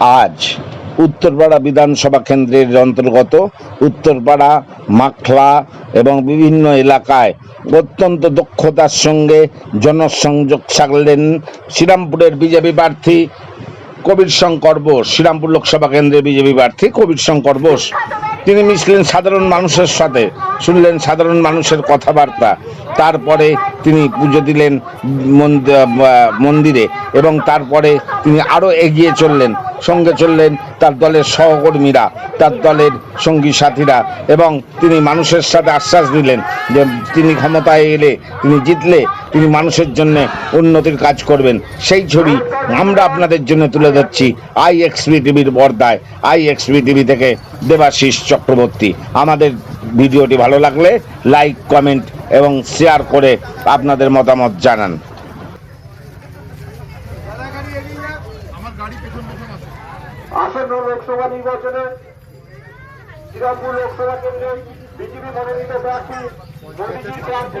আজ উত্তরপাড়া বিধানসভা কেন্দ্রের অন্তর্গত উত্তরপাড়া, মাখলা এবং বিভিন্ন এলাকায় অত্যন্ত দক্ষতার সঙ্গে জনসংযোগ সারলেন শ্রীরামপুরের বিজেপি প্রার্থী কবির শঙ্কর বোস, শ্রীরামপুর লোকসভা কেন্দ্রের বিজেপি প্রার্থী কবির শঙ্কর বোস। তিনি মিশলেন সাধারণ মানুষের সাথে, শুনলেন সাধারণ মানুষের কথাবার্তা। তারপরে তিনি পুজো দিলেন মন্দ- মন্দিরে এবং তারপরে তিনি আরও এগিয়ে চললেন। সঙ্গে চললেন তার দলের সহকর্মীরা, তার দলের সঙ্গী সাথীরা এবং তিনি মানুষের সাথে আশ্বাস দিলেন যে তিনি ক্ষমতায় এলে, তিনি জিতলে তিনি মানুষের জন্য উন্নতির কাজ করবেন। সেই ছবি আমরা আপনাদের জন্য তুলে ধরছি আই এক্সপি টিভির পর্দায় আই এক্সপি টিভি থেকে দেবাশিস চক্রবর্তী। আমাদের ভিডিওটি ভালো লাগলে লাইক, কমেন্ট এবং শেয়ার করে আপনাদের মতামত জানান। আসন্ন লোকসভা নির্বাচনে শ্রীরামপুর লোকসভা কেন্দ্রে বিজেপি মনোনীত প্রার্থী মোদীজির প্রার্থী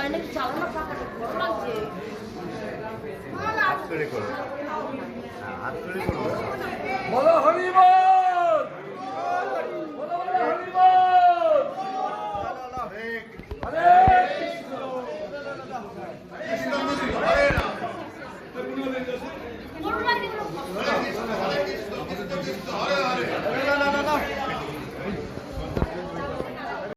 অনেক চালানো পাকাটা হাত করে। করো হ্যাঁ, হাত করে করো।